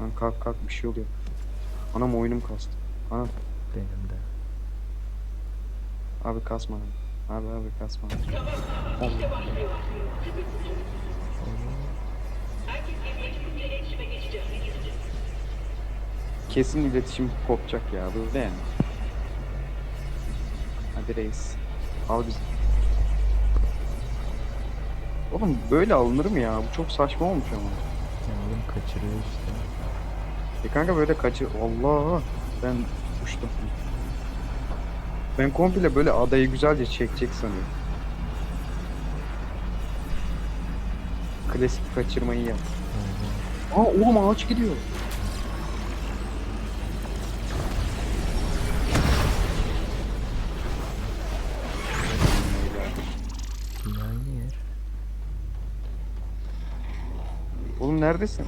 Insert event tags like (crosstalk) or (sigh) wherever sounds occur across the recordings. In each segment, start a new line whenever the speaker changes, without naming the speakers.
Lan kalk kalk bir şey oluyor. Anam oyunum kastı. Anam
Benim de.
abi kasma. Abi abi kasma. Kesin iletişim kopacak ya böyle yani. Hadi reis. Al bizi. Oğlum böyle alınır mı ya? Bu çok saçma olmuş ama.
Ya oğlum kaçırıyor işte.
E kanka böyle kaçır. Allah. Ben uçtum. Ben komple böyle adayı güzelce çekecek sanıyorum. Klasik kaçırmayı yap. Aa oğlum ağaç gidiyor. Oğlum neredesin?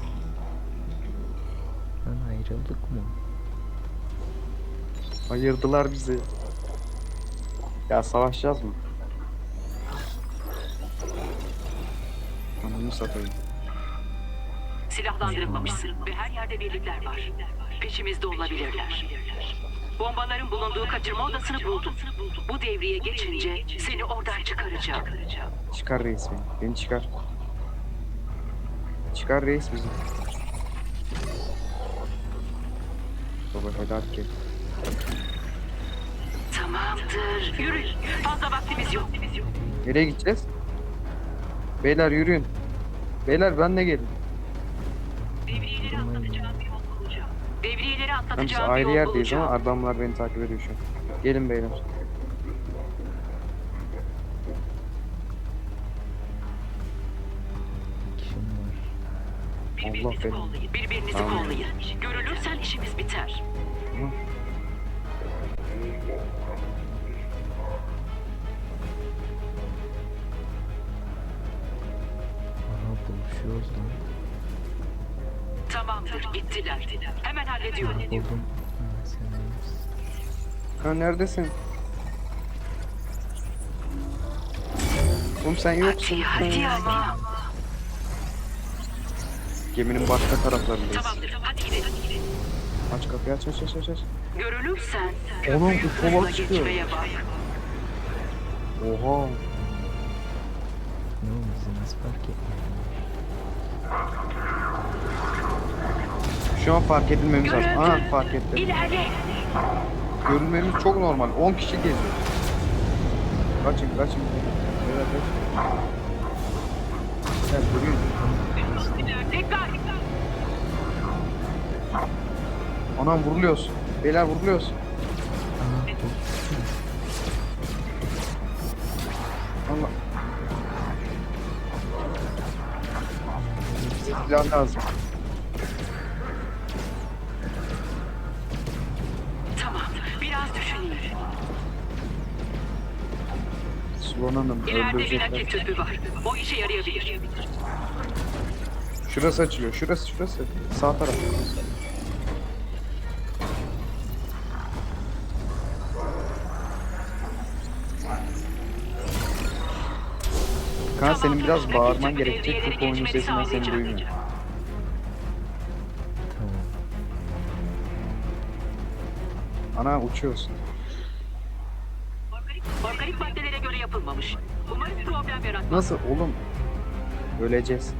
Ayrıldık mı?
Ayırdılar bizi. Ya savaşacağız mı? Ananı satayım.
Silahlandırılmamışsın ve her yerde birlikler var. Peşimizde olabilirler. Bombaların bulunduğu kaçırma odasını buldum. Bu devriye geçince seni oradan çıkaracağım.
Çıkar reis beni. Beni çıkar. Çıkar reis bizi. Baba helal ki.
Tamamdır. Yürü. Fazla vaktimiz yok.
Nereye gideceğiz? Beyler yürüyün. Beyler ben de gelin.
Devriyeleri atlatacağım bir yol bulacağım. Devriyeleri atlatacağım bir
ayrı
yol
yerdeyiz ama
bulacağım.
adamlar beni takip ediyor şu an. Gelin beyler.
Birbirinizi
benim.
kollayın. Birbirinizi
Tamam.
kollayın. Görülürsen işimiz biter.
Tamam.
Aha buluşuyoruz lan.
Tamamdır. Gittiler. Hemen hallediyorum.
Buldum. Ha, sen neymişsin?
Ha neredesin? Oğlum sen yoksun.
Hadi hadi ama.
Geminin başka taraflarındayız.
Tamamdır. Hadi gidelim.
Aç kapıyı aç aç aç aç.
Görülürsen
Oğlum,
köprüyü
bu kovalı
hızla
çıkıyor.
geçmeye bak.
Oha.
Ne oğlum bizi nasıl fark etmiyor?
Şu an fark edilmemiz lazım. Aha fark ettim.
İlerle.
Görünmemiz çok normal. 10 kişi geziyor. Kaçın kaçın. Beyler kaçın. Gel yürüyün. Anam vuruluyoruz. Beyler vuruluyoruz. Allah. Silah lazım.
Tamam. Biraz düşüneyim.
Sulan Hanım
İleride bir nakit
öldürecekler.
tüpü var. O işe yarayabilir.
Şurası açılıyor. Şurası şurası. Sağ taraf. Kan senin biraz bağırman gerekecek çünkü oyunun sesinden seni duymuyor. Ana uçuyorsun.
Organik maddelere göre yapılmamış. Umarım problem yaratmaz.
Nasıl oğlum? Öleceğiz.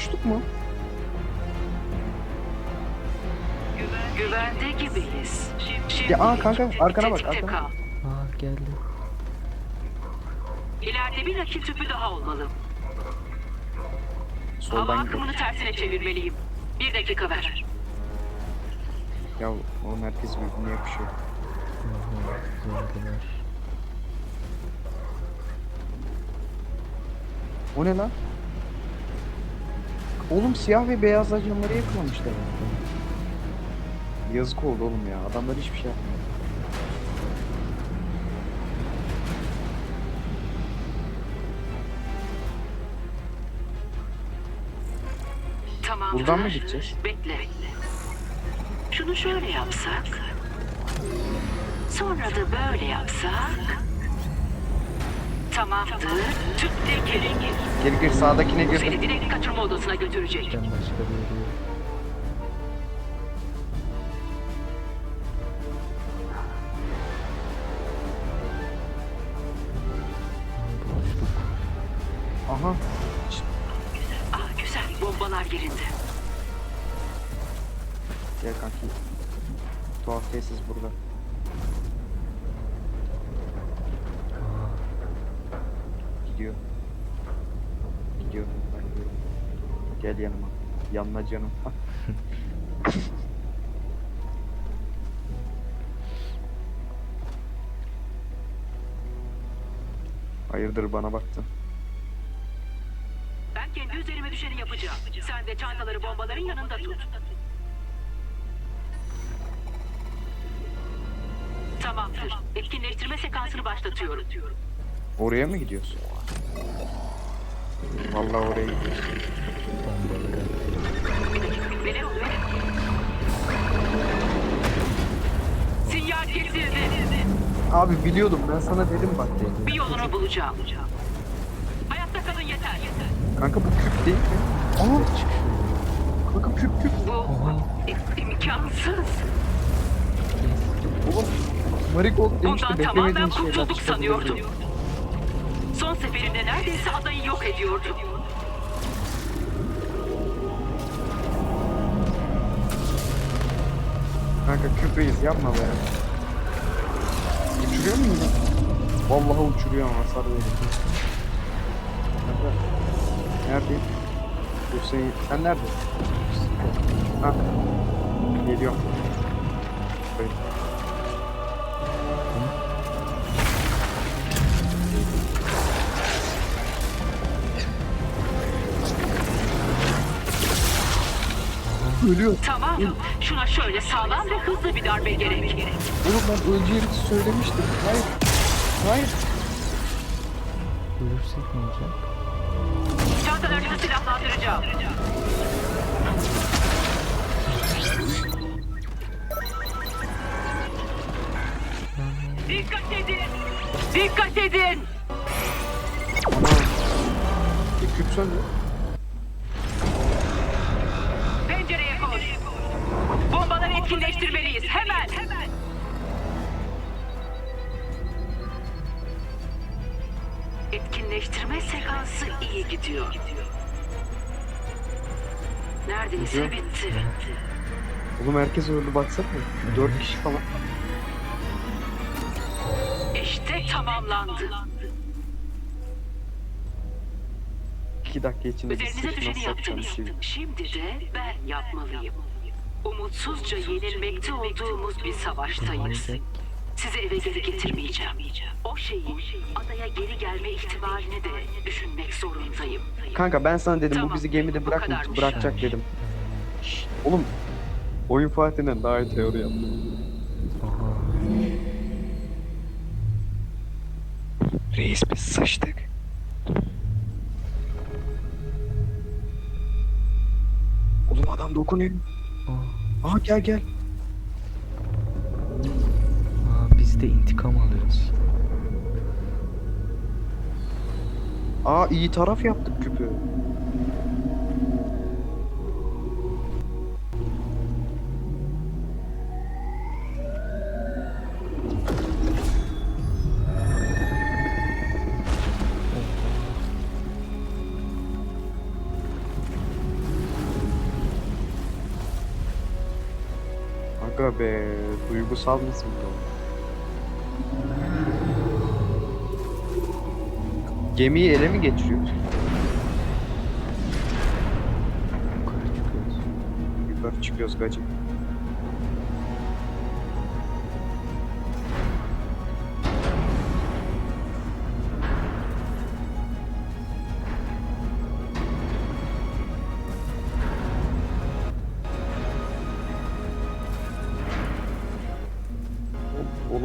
Buluştuk mu?
Güvende gibiyiz. Şimdi
Ya, aa, kanka, arkana bak,
tetikte
arkana.
kal.
Aa geldi.
İleride bir nakit tüpü daha olmalı. Hava
Soldan gidiyor.
akımını tersine çevirmeliyim. Bir dakika ver.
Ya oğlum herkes birbirine yapışıyor.
Oha zordular.
O ne lan? Oğlum siyah ve beyaz ajanları yakalamışlar. Yazık oldu oğlum ya. Adamlar hiçbir şey yapmıyor.
Tamam.
Buradan mı gideceğiz?
Bekle. şunu şöyle yapsak. Sonra da böyle yapsak. Tamamdır. Tüpte geri gir.
Gir gir sağdakine
Bu
gir.
seni direkt kaçırma odasına götürecek.
Ben başka bir yere yok.
Aha.
Ah güzel. Bombalar yerinde.
Gel kanki. Tuhaf tesis burada.
Aa,
Gidiyor. Gidiyor. Ben gidiyorum. Gel yanıma. Yanına canım. (laughs) Hayırdır bana baktın.
Ben kendi üzerime düşeni yapacağım. Sen de çantaları bombaların yanında tut. Tamamdır. Etkinleştirme sekansını başlatıyorum.
Oraya mı gidiyorsun? Vallahi oraya gidiyorsun.
Sinyal kesildi.
Abi biliyordum ben sana dedim bak.
Bir yolunu bulacağım. Hayatta kalın yeter.
Kanka bu küp değil mi? Aa kanka küp küp.
Bu imkansız.
Oğlum Marigold demişti
Bundan
beklemediğin
tamamen
şeyler
kurtulduk
çıkabilir
sanıyordum.
diye.
Son seferinde neredeyse adayı yok ediyordum.
Kanka küpreyiz yapma be. Uçuruyor mu yine? Vallahi uçuruyor ama hasar veriyor. Kanka. Neredeyim? Hüseyin sen neredesin? Ha. Geliyorum. Şurayı. Ölüyor.
Tamam. Şuna şöyle sağlam ve hızlı bir darbe gerek.
Oğlum ben öleceğini söylemiştim. Hayır. Hayır.
Ölürsek ne olacak?
Çantalarını silahlandıracağım. Dikkat edin! Dikkat edin!
E, küp söndü.
Etkinleştirmeliyiz. Hemen. Hemen. Etkinleştirme sekansı iyi gidiyor. Neredeyse
Gidiyor.
bitti.
Oğlum herkes öldü baksana. Dört kişi falan.
İşte tamamlandı.
İki dakika içinde bir
Üzerinize düşeni yaptınız. Şimdi de ben yapmalıyım. Umutsuzca yenilmekte olduğumuz bir savaştayız. Sizi eve geri getirmeyeceğim. O şeyin adaya geri gelme ihtimalini de düşünmek zorundayım.
Kanka ben sana dedim bu
Tamam,
bizi gemide
bu
bırak
kadarmış.
bırakacak dedim. Oğlum oyun Fatih'den daha iyi teori yaptı. Reis biz sıçtık. Oğlum adam dokunuyor.
Aa.
Gel gel.
Aa, biz de intikam alıyoruz.
Aa iyi taraf yaptık küpü. Be duygusal mısın bu? Gemiyi ele mi geçiriyor?
Yukarı çıkıyoruz.
Yukarı çıkıyoruz gacı.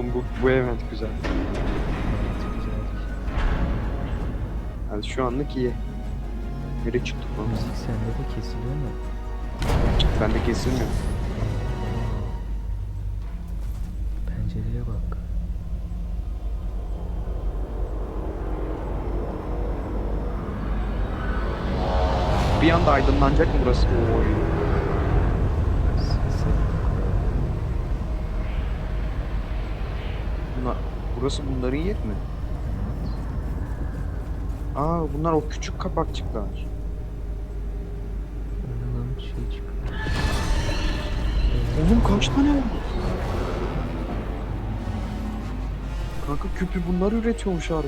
Oğlum bu, bu event güzel. Yani şu anlık iyi. Nereye çıktık lan?
Müzik sende de kesiliyor mu?
Ben de kesilmiyor.
Pencereye bak.
Bir anda aydınlanacak mı burası? Oy. Burası bunların yer mi? Aa bunlar o küçük kapakçıklar.
Önünden bir şey çıkıyor.
Oğlum kaç tane oldu? Kanka küpü bunlar üretiyormuş harbi.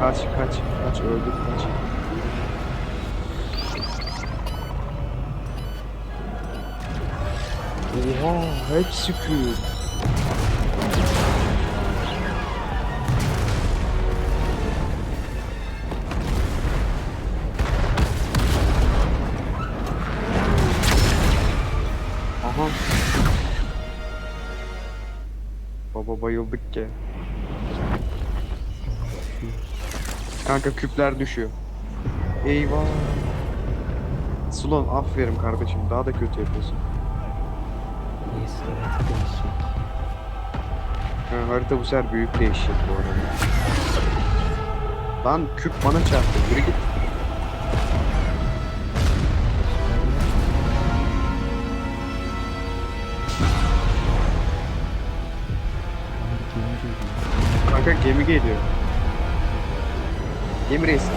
Kaç kaç kaç öldük kaç. Oha hepsi küp. Aha. Baba bayıldık ki. Kanka küpler düşüyor. Eyvah. Sulon aferin kardeşim daha da kötü yapıyorsun. Ha, harita bu sefer büyük değişecek bu arada. Lan küp bana çarptı. Yürü git. Kanka gemi geliyor. Gemi reisi.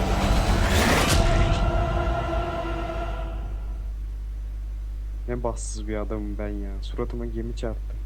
Ne bassız bir adamım ben ya. Suratıma gemi çarptı.